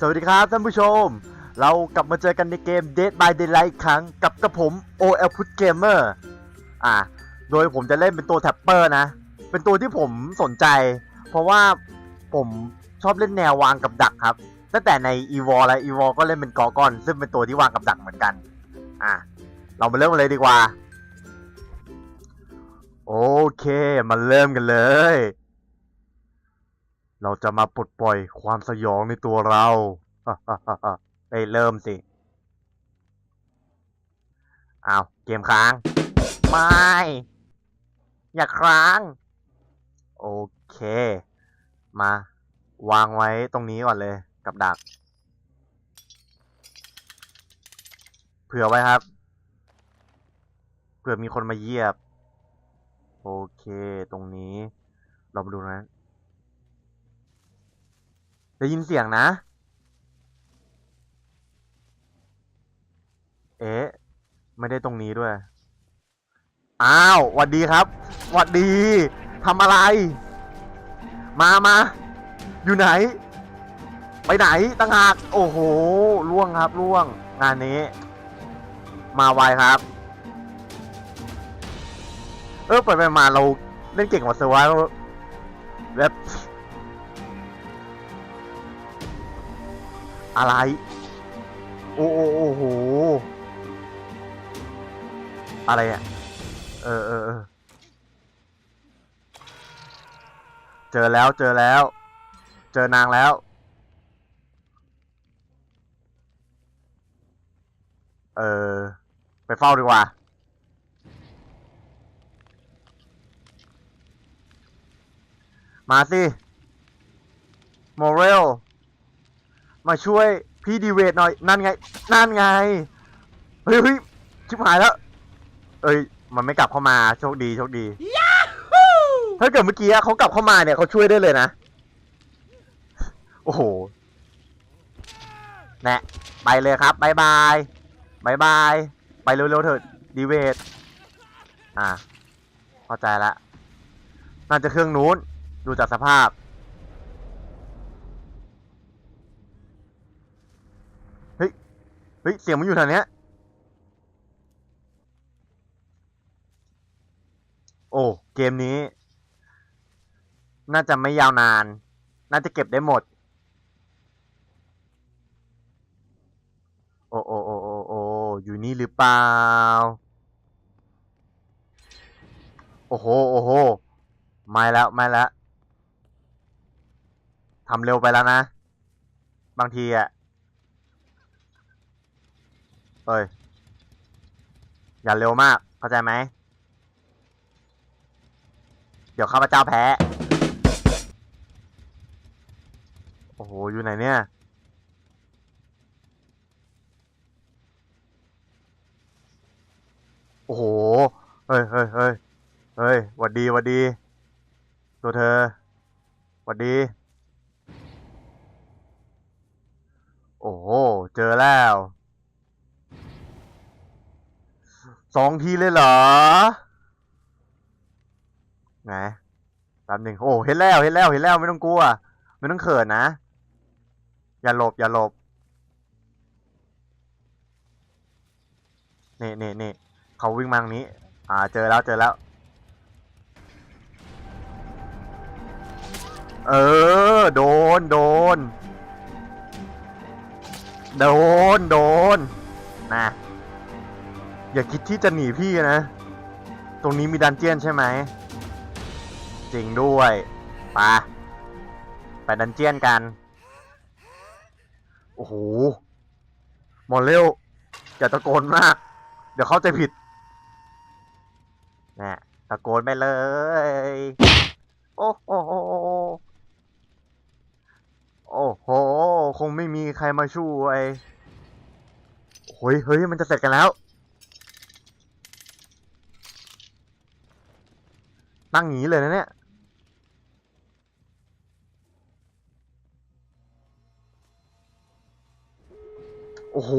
สวัสดีครับท่านผู้ชม เรากลับมาเจอกันในเกม Dead by Daylight อีกครั้งกับกระผม OL Put Gamer อะโดยผมจะเล่นเป็นตัวแท็ปเปอร์นะ เป็นตัวที่ผมสนใจ เพราะว่าผมชอบเล่นแนววางกับดักครับ ตั้งแต่ใน e v o และ e v o ก็เล่นเป็นกอกอน ซึ่งเป็นตัวที่วางกับดักเหมือนกัน อะเรามาเริ่มกันเลยดีกว่า โอเค มาเริ่มกันเลย เราจะมาปลดปล่อยความสยองในตัวเราไปเริ่มสิ เอาเกมค้าง ไม่ อย่าค้าง โอเค มาวางไว้ตรงนี้ก่อนเลย กับดัก เผื่อไว้ครับ เผื่อมีคนมาเยียบ โอเค ตรงนี้ เรามาดูนะ ได้ยินเสียงนะ เอ๊ะ ไม่ได้ตรงนี้ด้วย อ้าวหวัดดีครับหวัดดีทำอะไร มามา อยู่ไหน ไปไหนตั้งหาก โอ้โห ล่วงครับล่วง งานนี้ มาไวครับ เออเปิดไปมาเราเล่นเก่งกว่าเซอร์ไวแบบ อะไร โอ้โอ้โอ้โห อะไรอะ เออเออเออเจอแล้วเจอแล้ว เจอนางแล้ว เออ ไปเฝ้าดีกว่า มาสิ โมเรล มาช่วยพี่ดีเวทหน่อย นั่นไง นั่นไง เฮ้ยเฮ้ยชิบหายแล้ว เอ้ย มันไม่กลับเข้ามา โชคดีโชคดี ถ้าเกิดเมื่อกี้เขากลับเข้ามาเนี่ยเขาช่วยได้เลยนะ โอ้โหแนะไปเลยครับบายบายบายบาย ไปเร็วๆเถอะดีเวทอ่าเข้าใจละ น่าจะเครื่องนู้น ดูจากสภาพ เฮ้ย เฮ้ย เสียงมันอยู่แถวเนี้ย โอ้ เกมนี้ น่าจะไม่ยาวนาน น่าจะเก็บได้หมด โอ้โอ้โอ้โอ้โอ้อยู่นี่หรือเปล่า โอ้โห โอ้โห ไม่แล้ว ไม่แล้วทำเร็วไปแล้วนะ บางทีอะ เอ้ย อย่าเร็วมาก เข้าใจไหม เดี๋ยวข้าพเจ้าแพ้ โอ้โห อยู่ไหนเนี่ย โอ้โห เฮ้ยเฮ้ยเฮ้ยเฮ้ยหวัดดีหวัดดี ตัวเธอหวัดดี โอ้โห เจอแล้ว ส องทีเลยเหรอ ไหนแป๊บหนึ่งโอ้เห็นแล้วเห็นแล้วเห็นแล้วไม่ต้องกลัว ไม่ต้องเขินนะ อย่าหลบ อย่าหลบนี่นี่นี่เขาวิ่งมาทางนี้ อ่า เจอแล้วเจอแล้ว เออ โดน โดน โดน โดน นะ อย่าคิดที่จะหนีพี่นะ ตรงนี้มีดันเจียนใช่ไหม จริงด้วยไปะไปดันเจียนกัน โอ้โห หมอเร็วอย่าตะโกนมาก เดี๋ยวเข้าใจผิดนะตะโกนไปเลย โอ้โหโอ้โห คงไม่มีใครมาช่วย เฮ้ยเฮ้ยมันจะเสร็จกันแล้ว นั่งอย่างนี้เลยนะเนี่ยโอ้โห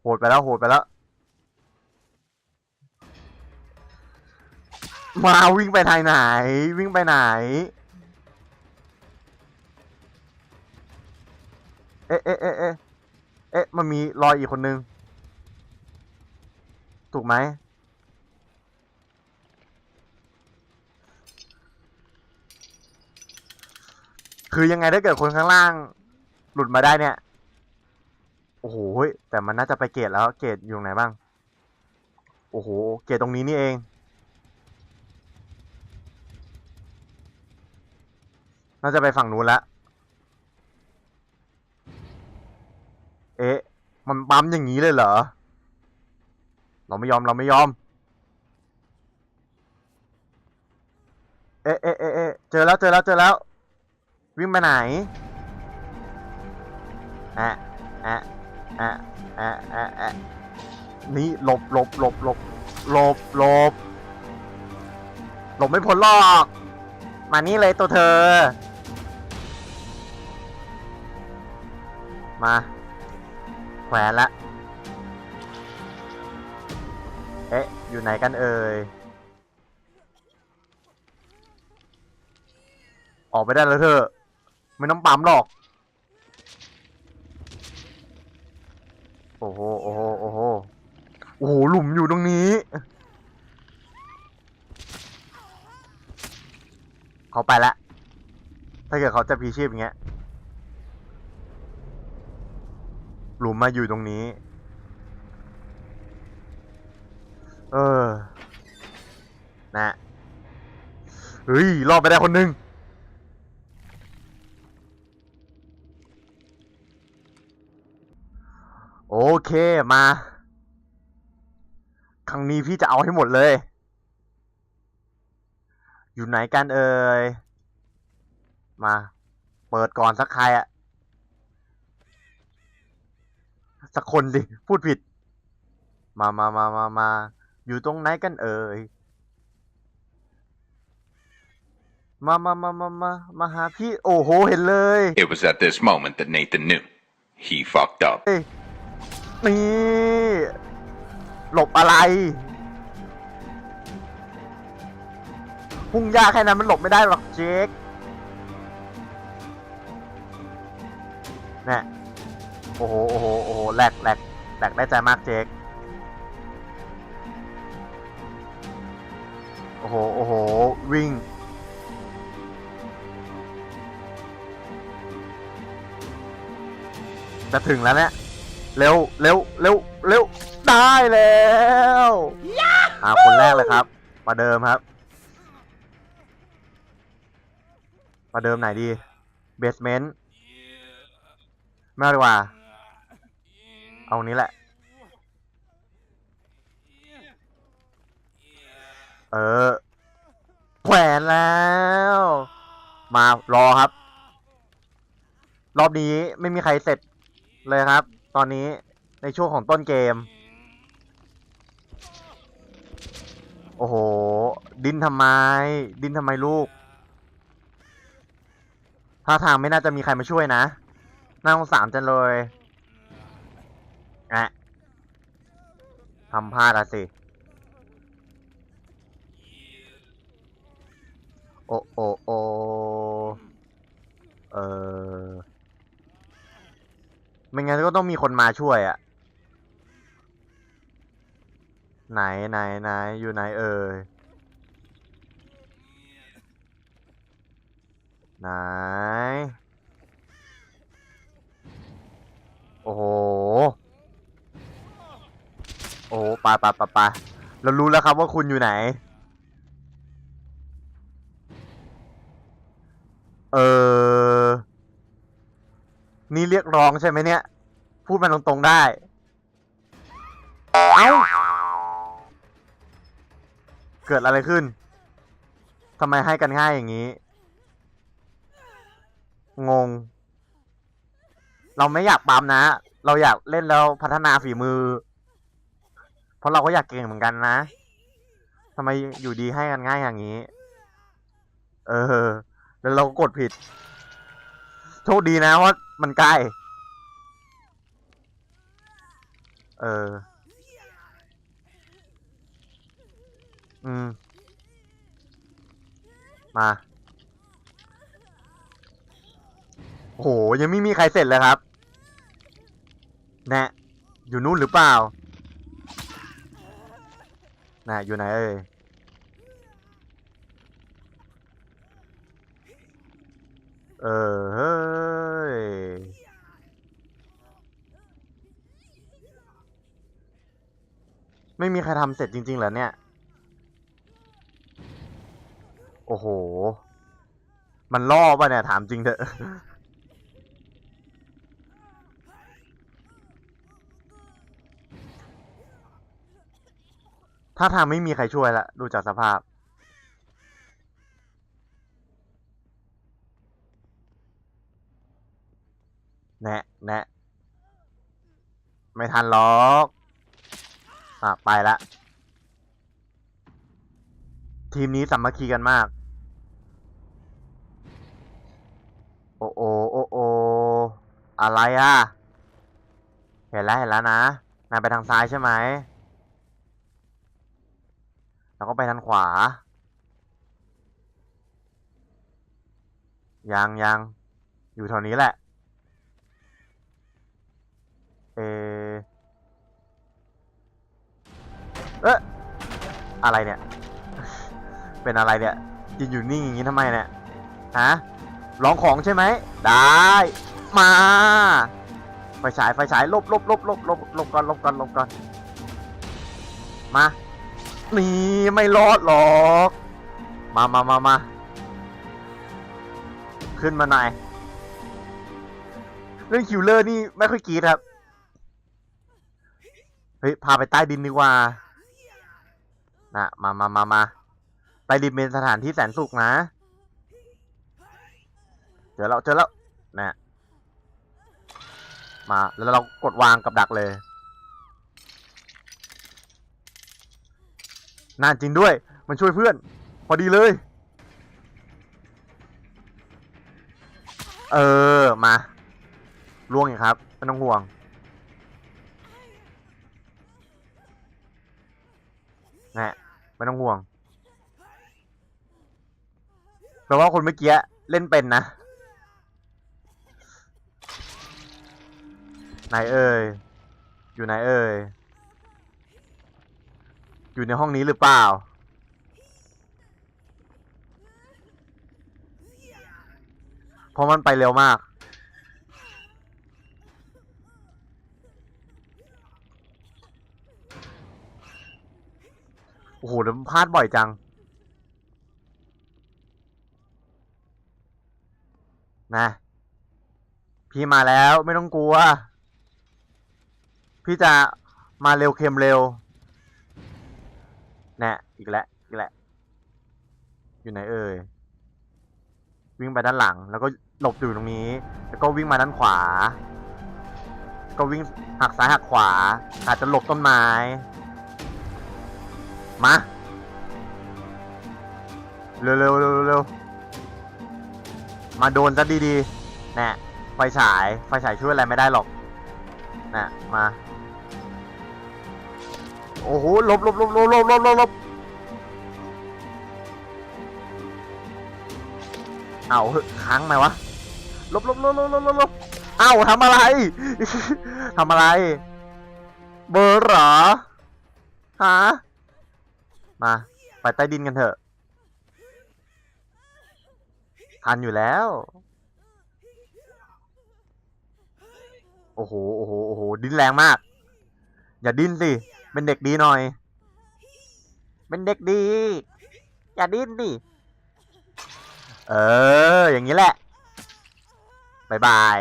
โหดไปแล้วโหดไปแล้ว มาวิ่งไปทางไหน วิ่งไปไหน เอ๊ะเอ๊ะเอ๊ะเอ๊ะเอ๊ะมันมีรอยอีกคนนึง ถูกไหม คือยังไงถ้าเกิดคนข้างล่าง หลุดมาได้เนี่ย โอ้โหแต่มันน่าจะไปเกตแล้ว เกตอยู่ไหนบ้าง โอ้โห เกตตรงนี้นี่เอง น่าจะไปฝั่งนู้นละเอ๊ะ มันปั๊มอย่างนี้เลยเหรอ เราไม่ยอม เราไม่ยอม เอ๊ะเอ๊ะเอ๊ะเจอแล้ว เจอแล้ว เจอแล้ว วิ่งไปไหนอะอะอะอะอะอะนี่หลบหลบหลบหลบหลบหลบหลบไม่พ้นหรอก มานี่เลยตัวเธอ มาแขวนละ เอ๊ะ อยู่ไหนกันเอ่ย ออกไปได้แล้วเธอ ไม่ต้องปั๊มหรอก โอ้โห โอ้โห โอ้โห โอ้โห หลุมอยู่ตรงนี้ เขาไปละ ถ้าเกิดเขาจะพีชีพอย่างเงี้ย หลุมมาอยู่ตรงนี้ เออ นะ เฮ้ย รอดไปได้คนหนึ่ง โอเคมา ครั้งนี้พี่จะเอาให้หมดเลย อยู่ไหนกันเอ่ย มา เปิดก่อนสักใครอะสักคนดิ พูดผิด มามามามามา อยู่ตรงไหนกันเอ่ย มามามามามามาหาพี่ โอ้โห เห็นเลย It was at this moment that Nathan knew. He fucked up. เอ้ย นี่หลบอะไร พุ่งยากแค่นั้นมันหลบไม่ได้หรอกเจคเนี่ยโอ้โห โอ้โห โอ้โหแหลกแหลกแหลกได้ใจมากเจคโอ้โห โอ้โห วิ่ง จะถึงแล้วเนี่ย เร็วเร็วเร็วเร็วได้แล้วอ่าคนแรกเลยครับประเดิมครับประเดิมไหนดีเบสเมนต์ไม่เอาดีกว่า เอานี้แหละ เออแขวนแล้ว มารอครับ รอบนี้ไม่มีใครเสร็จเลยครับ ตอนนี้ในช่วงของต้นเกม โอ้โห ดินทำไม ดินทำไมลูกท่าทางไม่น่าจะมีใครมาช่วยนะน่าสงสารจังเลยอะทำพลาดอะสิ โอโอโอเออ ไม่งั้นก็ต้องมีคนมาช่วยอะไหนไหนไหนอยู่ไหนเอ่ยไหน โอ้โห โอ้โหไปไปไปไปเรารู้แล้วครับว่าคุณอยู่ไหน เออ นี่เรียกร้องใช่ไหมเนี่ย พูดมาตรงๆได้ เอ้า เกิดอะไรขึ้นทำไมให้กันง่ายอย่างนี้ งง เราไม่อยากปั๊มนะ เราอยากเล่นแล้วพัฒนาฝีมือ เพราะเราก็อยากเก่งเหมือนกันนะทำไมอยู่ดีให้กันง่ายอย่างนี้ เออ แล้วเราก็กดผิด โชคดีนะว่ามันใกล้ เออ อืม มา โห ยังไม่มีใครเสร็จเลยครับ แน่อยู่นู่นหรือเปล่า น่ะ อยู่ไหนเอ่ย เออเฮ้ยไม่มีใครทำเสร็จจริงๆเหรอเนี่ย โอ้โห มันล่อป่ะเนี่ย ถามจริงเถอะ ถ้าทางไม่มีใครช่วยละ ดูจากสภาพ แนะแนะไม่ทันหรอกอะไปละ ทีมนี้สามัคคีกันมาก โอโอโอโออะไรอะ เห็นแล้วเห็นแล้วนะนายไปทางซ้ายใช่ไหม แล้วก็ไปทางขวา ยังยังอยู่แถวนี้แหละ เออเอ๊ะอะไรเนี่ย เป็นอะไรเนี่ยยืนอยู่นิ่งอย่างนี้ทำไมเนี่ย ฮะ ร้องของใช่ไหม ได้ มา ไฟฉายไฟฉายลบลบลบลบลบลบก่อนลบก่อนลบก่อน มา นี่ไม่รอดหรอก มามามามา ขึ้นมาหน่อย เรื่องคิวเลอร์นี่ไม่ค่อยกรีดครับ เฮ้ย พาไปใต้ดินดีกว่า นะ มามามามาใต้ดินเป็นสถานที่แสนสุขนะ เจอแล้วเจอแล้วนะมา แล้วเรากดวางกับดักเลยน่าจริงด้วย มันช่วยเพื่อน พอดีเลย เออ มาล่วงอีกครับ ไม่ต้องห่วง น่ไม่ต้องห่วงแปลว่าคนเมื่อกี้เล่นเป็นนะไหนเอ่ยอยู่ไหนเอ่ยอยู่ในห้องนี้หรือเปล่าเพราะมันไปเร็วมาก โอ้โหมันพลาดบ่อยจัง นะ พี่มาแล้วไม่ต้องกลัว พี่จะมาเร็วเค็มเร็วน่อีกแล้วอีกแล้วอยู่ไหนเอ่ย วิ่งไปด้านหลัง แล้วก็หลบอยู่ตรงนี้ แล้วก็วิ่งมาด้านขวา ก็วิ่งหักซ้ายหักขวา อาจจะหลบต้นไม้ มา เร็วๆๆๆวมาโดนซะดีๆนะไฟฉาย ไฟฉายช่วยอะไรไม่ได้หรอกนะมา โอ้โหลบลบลบลบลบลบลบเอาค้างไหมวะลบลบลบลบลบลบเอาทำอะไร ทำอะไร เบอร์หรอ ฮะ มา ไปใต้ดินกันเถอะ ทันอยู่แล้ว โอ้โห โอ้โห โอ้โห ดิ้นแรงมาก อย่าดิ้นสิ เป็นเด็กดีหน่อย เป็นเด็กดี อย่าดิ้นดิ เออ อย่างนี้แหละบายบาย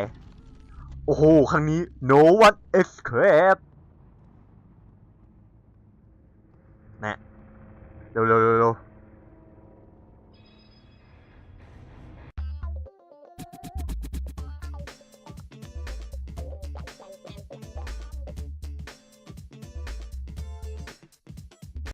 โอ้โห ครั้งนี้ no one escape Lo, lo, lo,